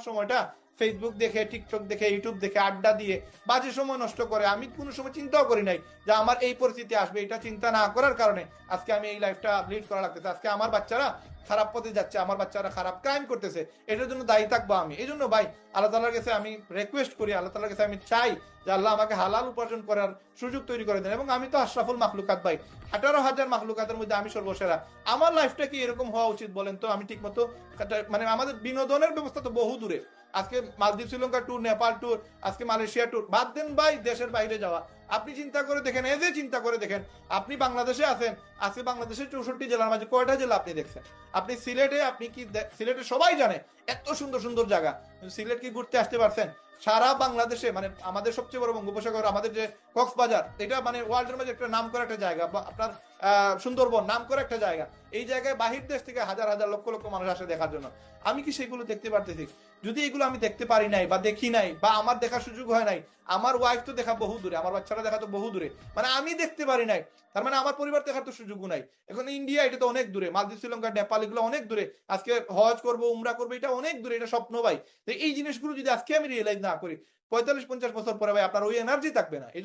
সময়টা ফেসবুক দেখে টিকটক দেখে ইউটিউব দেখে, আড্ডা দিয়ে বাজে সময় নষ্ট করে, আমি কোনো সময় চিন্তাও করি নাই যে আমার এই পরিস্থিতি আসবে, এটা চিন্তা না করার কারণে আজকে আমি এই লাইফটা লিড করা লাগতেছে। আজকে আমার বাচ্চারা খারাপ পথে যাচ্ছে, আমার বাচ্চারা খারাপ ক্রাইম করতেছে, এটার জন্য দায়ী থাকব আমি। এই জন্য ভাই, আল্লাহ তালার কাছে আমি রিকোয়েস্ট করি, আল্লাহ তালার কাছে আমি চাই যে আল্লাহ আমাকে হালাল উপার্জন করার সুযোগ তৈরি করে দেন। এবং আমি তো আশরাফুল মাখলুকাত ভাই আঠারো হাজার মাখলুকাতের মধ্যে আমি সর্বসেরা। আমার লাইফটা কি এরকম হওয়া উচিত বলেন তো? আমি ঠিক মতো মানে আমাদের বিনোদনের ব্যবস্থা তো বহু দূরে। আজকে মালদ্বীপ, শ্রীলঙ্কা ট্যুর নেপাল ট্যুর আজকে মালয়েশিয়া ট্যুর বাদ দেন ভাই, দেশের বাইরে যাওয়া। আপনি চিন্তা করে দেখেন এজে চিন্তা করে দেখেন, আপনি বাংলাদেশে আছেন, আজকে বাংলাদেশের চৌষট্টি জেলার মাঝে কয়টা জেলা আপনি দেখছেন? আপনি সিলেটে, আপনি কি সিলেটে সবাই জানে, এত সুন্দর সুন্দর জায়গা। সিলেট কি ঘুরতে আসতে পারছেন? সারা বাংলাদেশে মানে আমাদের সবচেয়ে বড় বঙ্গোপসাগর, আমাদের যে কক্সবাজার, এটা মানে ওয়ার্ল্ডের মাঝে একটা নাম করা একটা জায়গা। আপনার সুন্দরবন নাম করা একটা জায়গা। এই জায়গায় বাহির দেশ থেকে হাজার হাজার লক্ষ লক্ষ মানুষ আসে দেখার জন্য। আমি কি সেগুলো দেখতে পারতেছি? যদি এগুলো আমি দেখতে পারি নাই বা দেখি নাই বা আমার দেখার সুযোগ হয় নাই, আমার ওয়াইফ তো দেখা বহু দূরে, আমার বাচ্চারা দেখা তো বহু দূরে। মানে আমি দেখতে পারি নাই। তার মানে আমার পরিবার দেখার তো সুযোগ নাই। এখন ইন্ডিয়া এটা তো অনেক দূরে, মালদ্বীপ, শ্রীলঙ্কা, নেপাল এগুলো অনেক দূরে। আজকে হজ করব, উমরা করব, এটা অনেক দূরে, এটা স্বপ্ন ভাই। এই জিনিসগুলো যদি আজকে আমি রিয়েলাইজ না করি, পঁয়তাল্লিশ, পঞ্চাশ বছর পরে ভাই আপনার ওই এনার্জি থাকবে না। এই